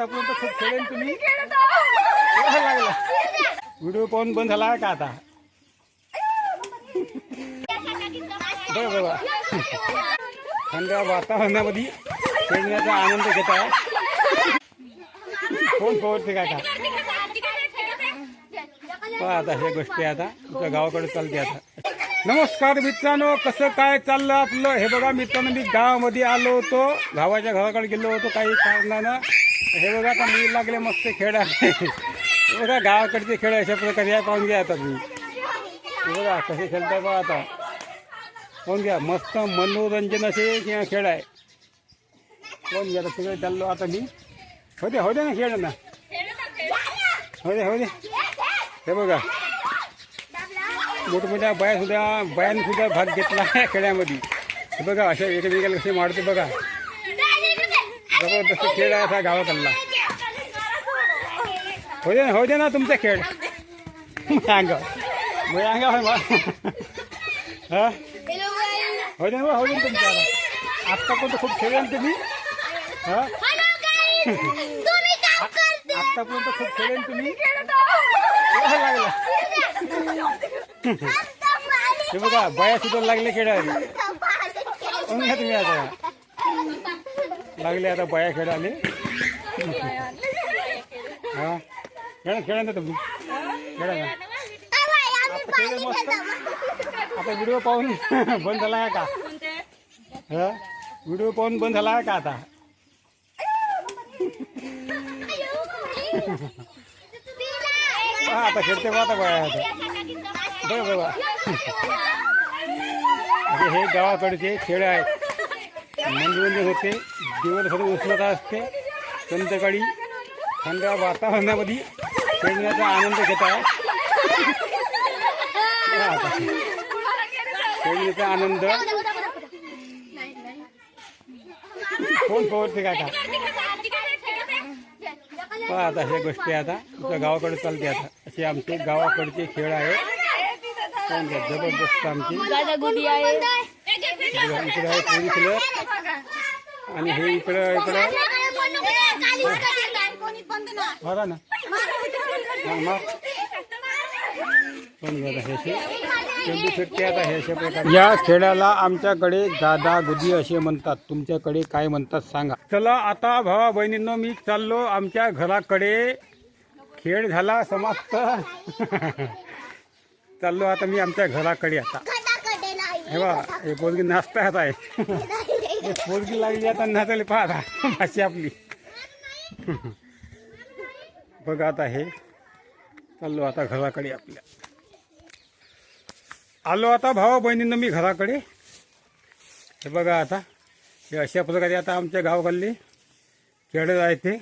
आतापर्यंत खूप खेळेन तुम्ही? लागला व्हिडिओ पाहून बंद झाला का आता? बरं बघा थंड वातावरणामध्ये खेळण्याचा आनंद घेत आहे. कोण पवरते काय का आता? ह्या गोष्टी आता तुमच्या गावाकडे चालते आता. नमस्कार मित्रांनो कसं काय चाललं आपलं? हे बघा मित्रांनो मी गावामध्ये आलो होतो. गावाच्या घराकडे गेलो होतो काही कारणानं. हे बघा आता मी लागले मस्त खेळा हे बघा गावाकडचे खेळ अशा प्रकारे या पाहून घ्या आता तुम्ही. हे बघा कसे खेळताय बघा आता. पाहून घ्या मस्त मनोरंजन असे किंवा खेळ आहे. पाहून घ्या आता सगळे चाललो आता मी. हो दे हो ना खेळ ना. हो दे. हे बघा मोठमोठ्या बाया सुद्धा भाग घेतला आहे खेळामध्ये बघा अशा एकमेकाला कसे मारते बघा. जबरदस्त खेळ आहे असा गावाकडला. हो दे ना हो दे ना तुमचा खेळ. अंगा मग अंगा हा? हो दे ना हो दे ना आत्ता कोणतं आत्तापर्यंत खूप खेळ ना तुम्ही? हा? आत्तापर्यंत खूप खेळेल तुम्ही? लागला. हे बघा बाया सुद्धा लागले खेळायला घ्या तुम्ही आता लागले आता बाया खेळाले. हा? खेळा खेळा ना तुम्ही. खेळा ना. आता खेळ मस्त. आता व्हिडिओ पाहून बंद झाला आहे का? हा? व्हिडिओ पाहून बंद झाला आहे का आता? हा आता खेळते बा आता बाया आता. बरं बघा म्हणजे हे गावाकडचे खेळ आहेत मनोरंजन होते दिवसभर उष्णता असते संध्याकाळी थंड वातावरणामध्ये खेळण्याचा आनंद आता. खेळण्याचा आनंद। कोण पवरते काय का आता ह्या गोष्टी आता गावाकडे चालते आता असे गावाकडचे खेळ आहेत कोण घ्या, जबरदस्त आमची. दादा गुडी आहे. इकडे आहे पोरी खेळत आणि हे इकडं इकडं बघा ना कोण या खेळाला आमच्याकडे गादा गुदी असे म्हणतात. तुमच्याकडे काय म्हणतात सांगा. चला आता भावा बहिणींनो मी चाललो आमच्या घराकडे. खेळ झाला समाप्त. चाललो आता मी आमच्या घराकडे आता. हे बा हे पोरगी नाचता आहे. हे पोरगी लागली आता नाचायला पाहा आता. भाषी आपली. बघा आता हे. चाललो आता घराकडे आपल्या. आलो आता भावा बहिणींना मी घराकडे. हे बघा आता. हे अशा प्रकारे आता आमच्या गावाकडले खेळत आहे ते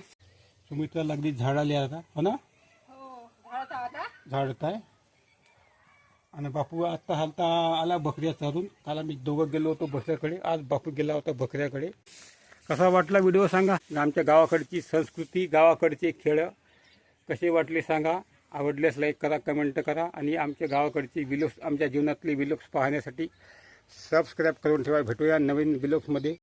तुम्ही तर लागली झाडाले आता. हो ना? झाडत आहे आणि बापू आता हालता आला बकऱ्या चारून. काल आम्ही दोघं गेलो होतो बकऱ्याकडे. आज बापू गेला होता बकऱ्याकडे. कसा वाटला व्हिडिओ सांगा. आमच्या गावाकडची संस्कृती गावाकडचे खेळ. कसे वाटले सांगा. आवडल्यास लाईक करा कमेंट करा. आणि आमच्या गावाकडची विलोक्स आमच्या जीवनातले विलोक्स पाहण्यासाठी सबस्क्राईब करून ठेवा. भेटूया नवीन विलोक्समध्ये